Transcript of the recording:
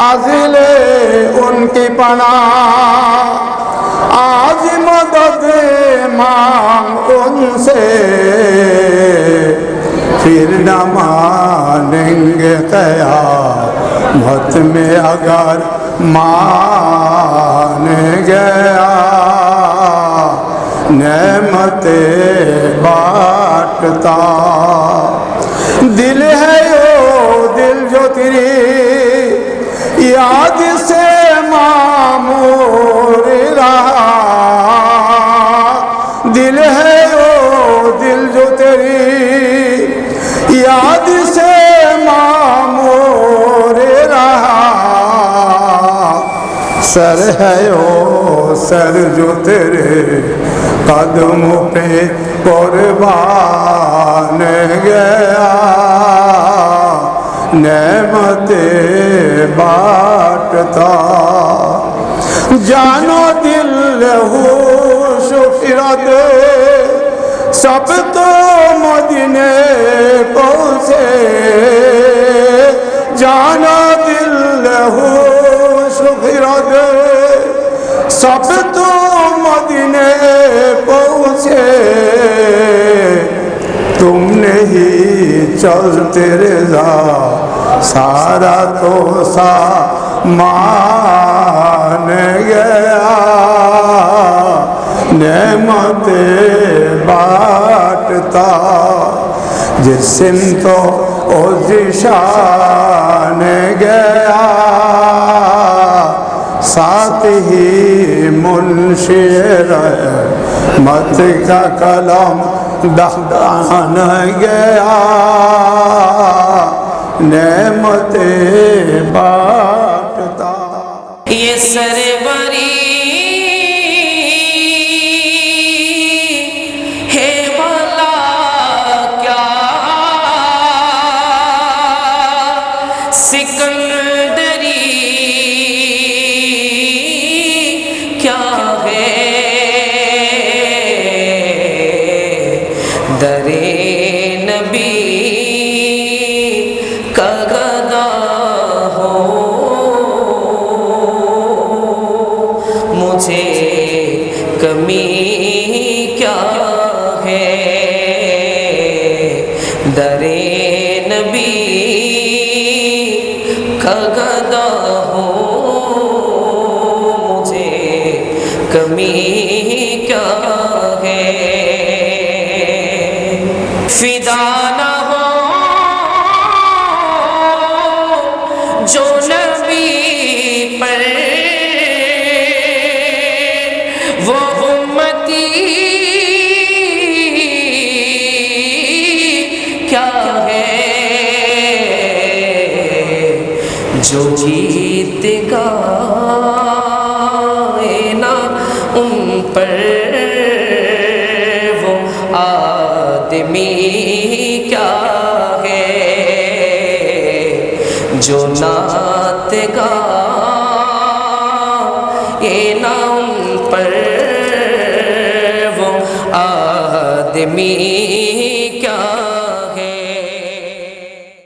आजिले उनकी पना आज मदद मांग उनसे फिर न मानेंगे कया मत में अगर मान गया नेमते बाटता दिल है यो दिल जो तेरी याद से मामूर रहा दिल है यो दिल जो तेरी याद से मामूर रहा सर है ओ सर जो तेरे कदमों पे कुर्बान गया নেমতে বাটতা। জানো দিল হুশ ফিরত, সব তো মদিনে পৌঁছে। জানো দিল হুশ ফিরত, সব তো মদিনে পৌঁছে। তুম নেই চলতে রে যা। सारा तो सा मान गया। नेमते बाटता, जिसम तो ओ जिशान गया। साथ ही मुंशीर मत का कलम दहदान गया। नेमते बाटता। ये सरवरी है क्या? सिकंदरी गदा हो मुझे कमी क्या जो जीत गाए ना उन पर वो आदमी क्या है जो नात गाए ना उन पर वो आदमी